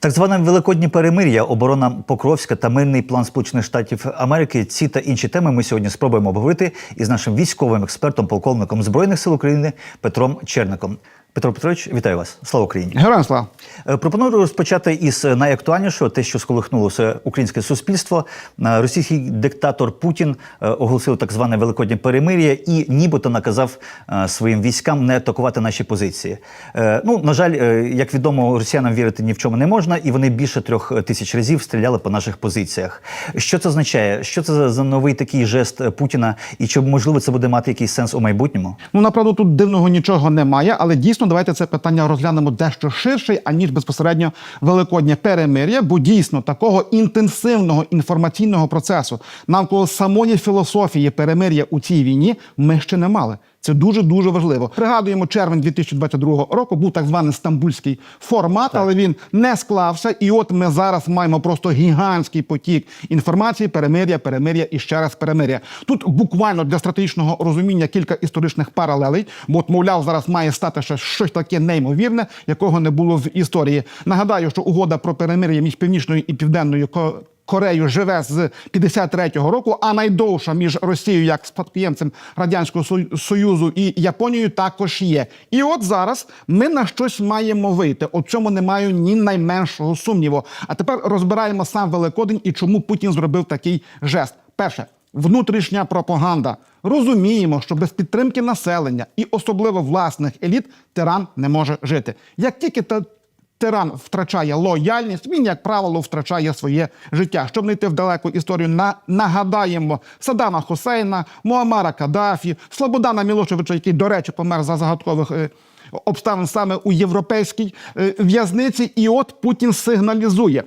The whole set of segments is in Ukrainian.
Так зване великодні перемир'я, оборона Покровська та мирний план Сполучених Штатів Америки. Ці та інші теми ми сьогодні спробуємо обговорити із нашим військовим експертом, полковником збройних сил України Петром Черником. Петро Петрович, вітаю вас! Слава Україні! Героям слава! Е, Пропоную розпочати із найактуальнішого, те, що сколихнулося українське суспільство. Е, Російський диктатор Путін е, оголосив так зване великоднє перемир'я і нібито наказав своїм військам не атакувати наші позиції. Ну, на жаль, як відомо, росіянам вірити ні в чому не можна, і вони більше трьох тисяч разів стріляли по наших позиціях. Що це означає? Що це за- новий такий жест Путіна? І чи можливо це буде мати якийсь сенс у майбутньому? Ну направду тут дивного нічого немає, але дійсно давайте це питання розглянемо дещо ширше, аніж безпосередньо великоднє перемир'я, бо дійсно такого інтенсивного інформаційного процесу навколо самої філософії перемир'я у цій війні ми ще не мали. Це дуже дуже важливо. Пригадуємо, червень 2022 року був так званий стамбульський формат, але він не склався. І от ми зараз маємо просто гігантський потік інформації, перемир'я, перемир'я і ще раз перемир'я. Тут буквально для стратегічного розуміння кілька історичних паралелей. Бо, от, мовляв, зараз має стати ще щось таке неймовірне, якого не було в історії. Нагадаю, що угода про перемир'я між північною і південною Корею живе з 53-го року, а найдовша між Росією як спадкоємцем радянського союзу і Японією також є. І от зараз ми на щось маємо вийти. У цьому не маю ні найменшого сумніву. А тепер розбираємо сам Великодень і чому Путін зробив такий жест. Перше. Внутрішня пропаганда. Розуміємо, що без підтримки населення і особливо власних еліт тиран не може жити. Як тільки тиран втрачає лояльність, він, як правило, втрачає своє життя. Щоб не йти в далеку історію, на, нагадаємо Саддама Хусейна, Муаммара Каддафі, Слободана Мілошевича, який, до речі, помер за загадкових. е, Обставин саме у європейській е, в'язниці, і от Путін сигналізує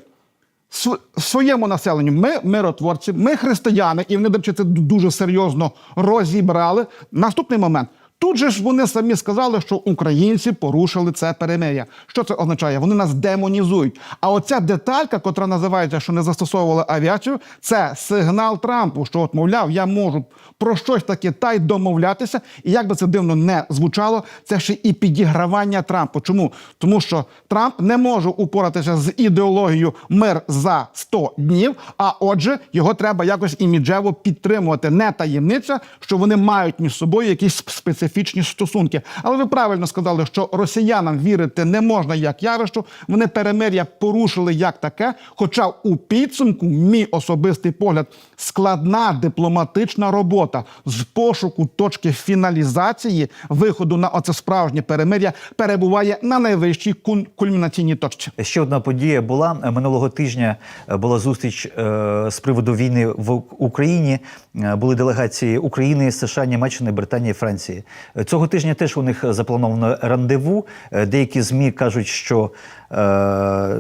своєму населенню. Ми миротворці, ми християни, і вони, до речі, це дуже серйозно розібрали. Наступний момент. Тут же ж вони самі сказали, що українці порушили це перемир'я. Що це означає? Вони нас демонізують. А оця деталька, котра називається, що не застосовували авіацію, це сигнал Трампу, що от, мовляв, я можу про щось таке та й домовлятися. І як би це дивно не звучало, це ще і підігравання Трампу. Чому? Тому що Трамп не може упоратися з ідеологією мир за 100 днів. А отже, його треба якось іміджево підтримувати. Не таємниця, що вони мають між собою якісь специфічні стосунки. Але ви правильно сказали, що росіянам вірити не можна як явищу. Вони перемир'я порушили як таке. Хоча у підсумку, мій особистий погляд, складна дипломатична робота з пошуку точки фіналізації виходу на оце справжнє перемир'я перебуває на найвищій кульмінаційній точці. Ще одна подія була Е, минулого тижня. е, Була зустріч е, з приводу війни в Україні. Були делегації України, США, Німеччини, Британії, Франції. Цього тижня теж у них заплановано рандеву. Деякі змі кажуть, що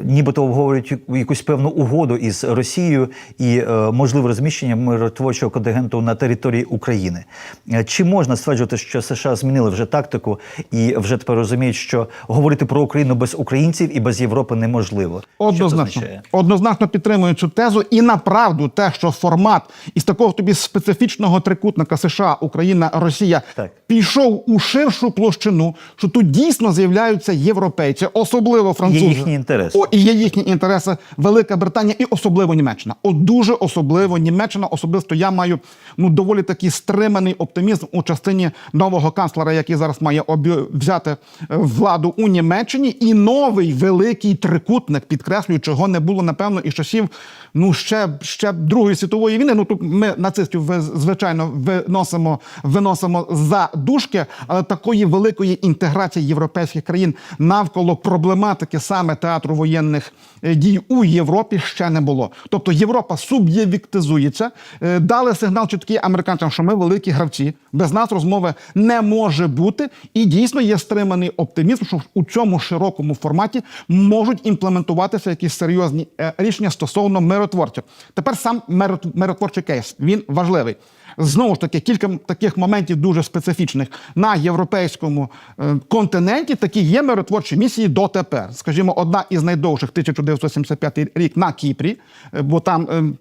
нібито обговорюють якусь певну угоду із Росією і е, можливе розміщення миротворчого контингенту на території України. Е, Чи можна стверджувати, що США змінили вже тактику і вже тепер розуміють, що говорити про Україну без українців і без Європи неможливо? Однозначно, однозначно підтримую цю тезу. І направду те, що формат із такого тобі специфічного трикутника США, Україна, Росія Так. пішов у ширшу площину, що тут дійсно з'являються європейці, особливо французи. Їхні інтереси. О, і є їхні інтереси Велика Британія і особливо Німеччина. От дуже особливо Німеччина. Особисто я маю ну доволі такий стриманий оптимізм у частині нового канцлера, який зараз має обі- взяти е, владу у Німеччині, і новий великий трикутник, підкреслюю, чого не було напевно і часів ну ще, ще Другої світової війни. Ну тут ми нацистів звичайно виносимо, виносимо за дужки, але такої великої інтеграції європейських країн навколо проблематики саме театру воєнних е, дій у Європі ще не було. Тобто Європа суб'євіктизується, е, дали сигнал чіткий американцям, що ми великі гравці. Без нас розмови не може бути. І дійсно є стриманий оптимізм, що у цьому широкому форматі можуть імплементуватися якісь серйозні е, рішення стосовно миротворців. Тепер сам мирот- миротворчий кейс він важливий. Знову ж таки, кілька таких моментів дуже специфічних на європейському е, континенті. Такі є миротворчі місії дотепер. Скажімо, одна із найдовших 1975 рік на Кіпрі, е, бо там.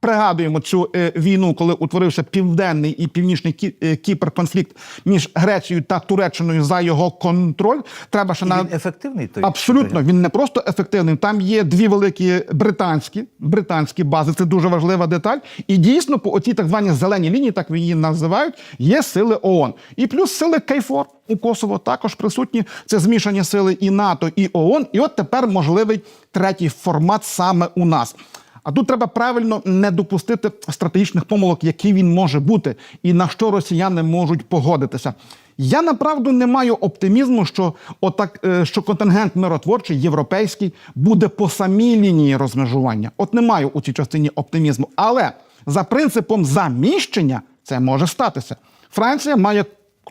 Пригадуємо цю е, війну, коли утворився південний і північний Кі- е, Кіпр конфлікт між Грецією та Туреччиною за його контроль. Треба ще І на він ефективний той Абсолютно, він не просто ефективний. Там є дві великі британські британські бази. Це дуже важлива деталь. І дійсно, по оцій так званій зеленій лінії, так її називають, є сили ООН. І плюс сили Кейфор у Косово також присутні. Це змішані сили і НАТО, і ООН. І от тепер можливий третій формат саме у нас. А тут треба правильно не допустити стратегічних помилок, які він може бути, і на що росіяни можуть погодитися. Я направду не маю оптимізму, що отак, е, що контингент миротворчий європейський буде по самій лінії розмежування. От не маю у цій частині оптимізму. Але за принципом заміщення це може статися. Франція має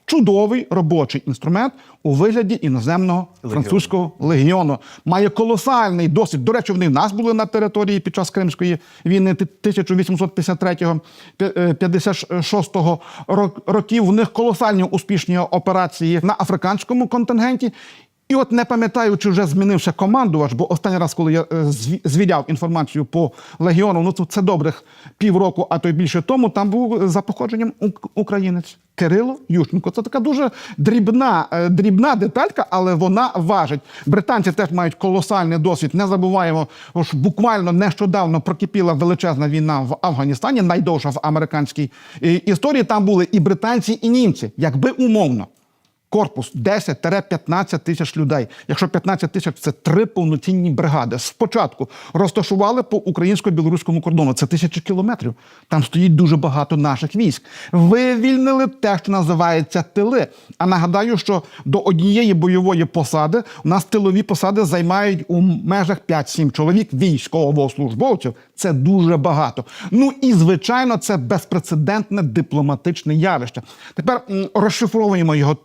чудовий робочий інструмент у вигляді іноземного Легіону. французького легіону. Має колосальний досвід. До речі, вони в нас були на території під час Кримської війни 1853-56 років. У них колосальні успішні операції на африканському контингенті. І от не пам'ятаю, чи вже змінився командувач, бо останній раз, коли я е, звіряв інформацію по легіону, ну це- добрих півроку, а то й більше тому, там був е, за походженням ук- українець Кирило Ющенко. Це така дуже дрібна, е, дрібна деталька, але вона важить. Британці теж мають колосальний досвід. Не забуваємо, що буквально нещодавно прокипіла величезна війна в Афганістані, найдовша в американській історії. Там були і британці, і німці, якби умовно. Корпус 10-15 тисяч людей. Якщо 15 тисяч це три повноцінні бригади. Спочатку розташували по українсько-білоруському кордону. Це тисячі кілометрів. Там стоїть дуже багато наших військ. Вивільнили те, що називається тили. А нагадаю, що до однієї бойової посади у нас тилові посади займають у межах 5-7 чоловік військовослужбовців. Це дуже багато. Ну і звичайно, це безпрецедентне дипломатичне явище. Тепер розшифровуємо його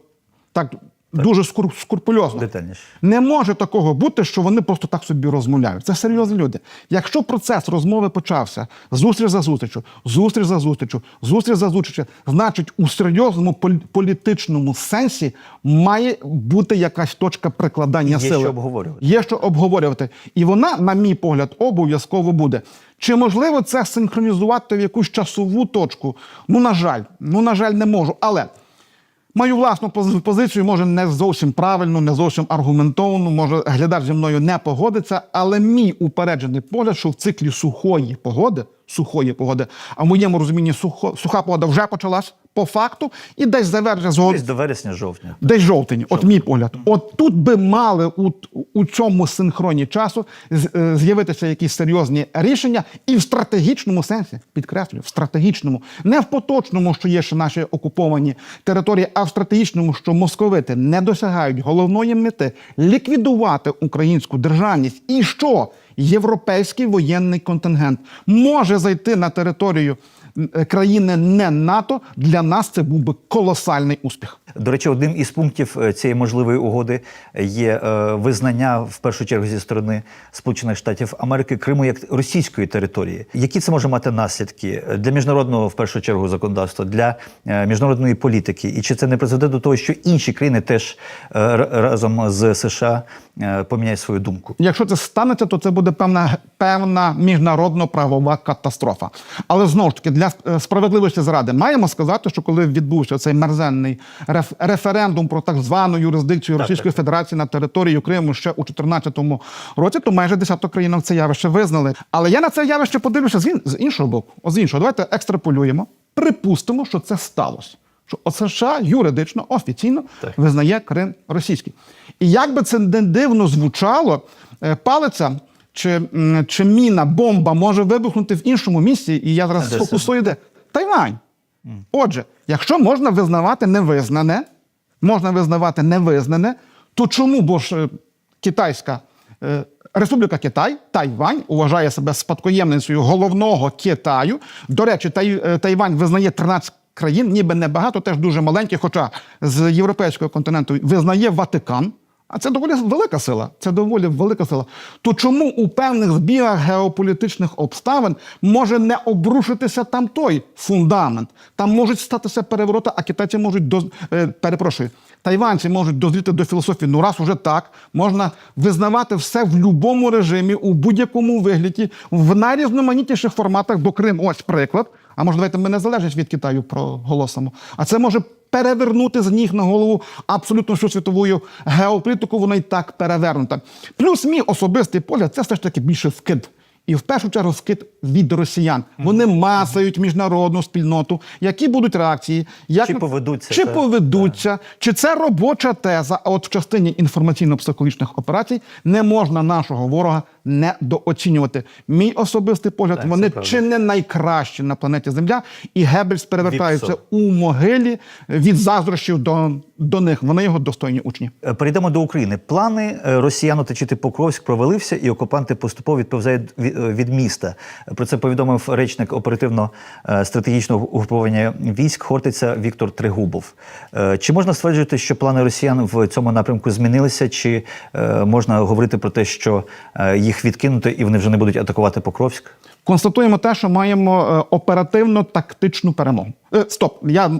так дуже скрупульозно. Детальніше. Не може такого бути, що вони просто так собі розмовляють. Це серйозні люди. Якщо процес розмови почався зустріч за зустрічю, зустріч за зустрічю, зустріч за зустрічю, значить, у серйозному полі- політичному сенсі має бути якась точка прикладання Є сили. що обговорювати. Є що обговорювати. І вона, на мій погляд, обов'язково буде. Чи можливо це синхронізувати в якусь часову точку? Ну, на жаль, ну на жаль, не можу. Але Маю власну пози- позицію, може не зовсім правильну, не зовсім аргументовану, може глядач зі мною не погодиться, але мій упереджений погляд, що в циклі сухої погоди, сухої погоди, а в моєму розумінні сухо, суха погода вже почалась по факту, і десь завершиться згодом. Десь до вересня-жовтня. Десь жовтень, от мій погляд. От тут би мали у, у цьому синхроні часу е, з'явитися якісь серйозні рішення, і в стратегічному сенсі, підкреслюю, в стратегічному, не в поточному, що є ще наші окуповані території, а в стратегічному, що московити не досягають головної мети ліквідувати українську державність. І що європейський воєнний контингент може зайти на територію е, країни не НАТО. Для нас це був би колосальний успіх. До речі, одним із пунктів е, цієї можливої угоди є е, визнання в першу чергу зі сторони Сполучених Штатів Америки Криму як російської території. Які це може мати наслідки для міжнародного в першу чергу законодавства, для міжнародної політики? І чи це не призведе до того, що інші країни теж разом з США поміняють свою думку? Якщо це станеться, то це буде певна певна міжнародно-правова катастрофа. Але знову ж таки, для е, справедливості заради маємо сказати, що коли відбувся цей мерзенний реф- референдум про так звану юрисдикцію Російської Федерації на території Криму ще у 2014 році, то майже десяток країн це явище визнали. Але я на це явище подивлюся з, ін- з іншого боку. О, з іншого, давайте екстраполюємо, припустимо, що це сталося. Що США юридично, офіційно Так. визнає Крим російський. І як би це не дивно звучало, е, палиця чи, чи міна, бомба може вибухнути в іншому місці, і я зараз сфокусую де. Тайвань. Отже, якщо можна визнавати невизнане, можна визнавати невизнане, то чому бо ж е, китайська е, Республіка Китай, Тайвань, вважає себе спадкоємницею головного Китаю. До речі, Тай, е, Тайвань визнає 13 країн, ніби небагато, теж дуже маленькі, хоча з європейського континенту визнає Ватикан. А це доволі велика сила. Це доволі велика сила. То чому у певних збігах геополітичних обставин може не обрушитися там той фундамент? Там можуть статися перевороти, а китайці можуть доз... е, перепрошую, тайванці можуть дозріти до філософії. Ну раз уже так, можна визнавати все в будь-якому режимі, у будь-якому вигляді, в найрізноманітніших форматах, бо Крим, ось приклад. А може, давайте ми не залежить від Китаю проголосимо. А це може перевернути з ніг на голову абсолютно всю світову геополітику, вона і так перевернута. Плюс мій особистий погляд це все ж таки більше вкид. І в першу чергу скид від росіян. Вони масають міжнародну спільноту. Які будуть реакції? Як Чи поведуться, Чи так? поведуться? Чи це робоча теза? А от в частині інформаційно-психологічних операцій не можна нашого ворога недооцінювати. Мій особистий погляд, Так, вони чи не найкращі на планеті Земля, і Геббельс перевертається Віпсо. у могилі від заздрощів до, до них. Вони його достойні учні. Е, Перейдемо до України. Плани е, росіян оточити Покровськ провалився, і окупанти поступово відповзають від, е, міста. Про це повідомив речник оперативно-стратегічного угруповання військ Хортиця Віктор Тригубов. Чи можна стверджувати, що плани росіян в цьому напрямку змінилися, чи можна говорити про те, що їх відкинути і вони вже не будуть атакувати Покровськ? Констатуємо те, що маємо е, оперативно-тактичну перемогу. Е, Стоп, я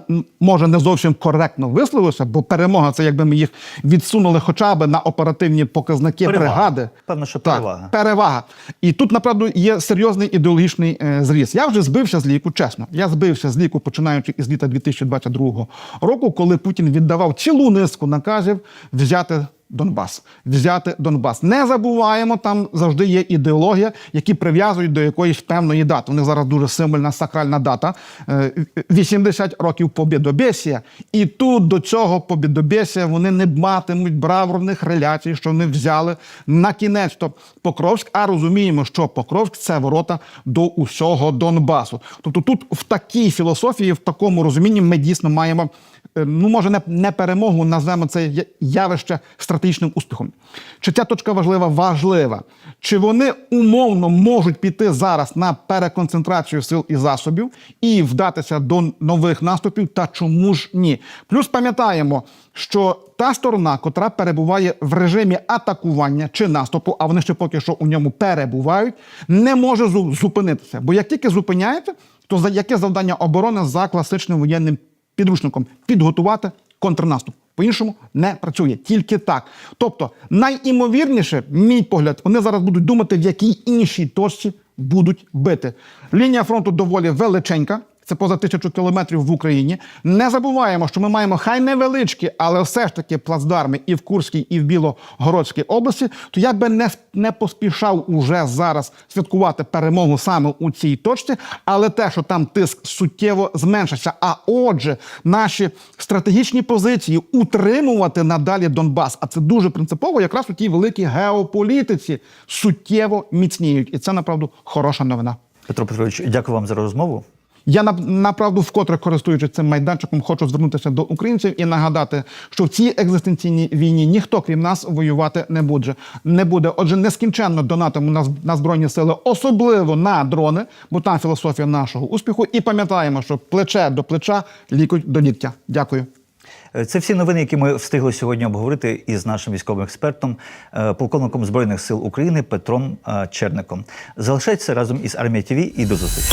може не зовсім коректно висловився, бо перемога це якби ми їх відсунули хоча б на оперативні показники Перевага. бригади. Певно, що Так, перевага. перевага. І тут, направду, є серйозний ідеологічний е, зріз. Я вже збився з ліку, чесно. Я збився з ліку, починаючи із літа 2022 року, коли Путін віддавав цілу низку наказів взяти. Донбас, взяти Донбас. Не забуваємо, там завжди є ідеологія, які прив'язують до якоїсь певної дати. У них зараз дуже символьна сакральна дата. е, 80 років побєдобєсія. І тут до цього побєдобєсія вони не матимуть бравурних реляцій, що вони взяли на кінець то Покровськ. А розуміємо, що Покровськ це ворота до усього Донбасу. Тобто, тут в такій філософії, в такому розумінні, ми дійсно маємо. Е, Ну, може, не, не перемогу, назвемо це явище стратегічним успіхом. Чи ця точка важлива? Важлива. Чи вони умовно можуть піти зараз на переконцентрацію сил і засобів і вдатися до нових наступів? Та чому ж ні? Плюс пам'ятаємо, що та сторона, котра перебуває в режимі атакування чи наступу, а вони ще поки що у ньому перебувають, не може зупинитися. Бо як тільки зупиняєте, то за яке завдання оборони за класичним воєнним підручником підготувати контрнаступ. По-іншому не працює тільки так. Тобто, найімовірніше, мій погляд, вони зараз будуть думати, в якій іншій точці будуть бити. Лінія фронту доволі величенька. Це поза тисячу кілометрів в Україні. Не забуваємо, що ми маємо хай невеличкі, але все ж таки плацдарми і в Курській, і в Білогородській області. То я би не, не поспішав уже зараз святкувати перемогу саме у цій точці, але те, що там тиск суттєво зменшився. А отже, наші стратегічні позиції утримувати надалі Донбас. А це дуже принципово, якраз у тій великій геополітиці суттєво міцніють. І це направду хороша новина. Петро Петрович, дякую вам за розмову. Я на- направду вкотре користуючись цим майданчиком, хочу звернутися до українців і нагадати, що в цій екзистенційній війні ніхто крім нас воювати не буде. Не буде. Отже, нескінченно донатимо на, на збройні сили, особливо на дрони, бо там філософія нашого успіху. І пам'ятаємо, що плече до плеча, лікуть до ліктя. Дякую. Е, Це всі новини, які ми встигли сьогодні обговорити із нашим військовим експертом, е, полковником Збройних сил України Петром е, Черником. Залишайтеся разом із Армія ТВ і до зустрічі.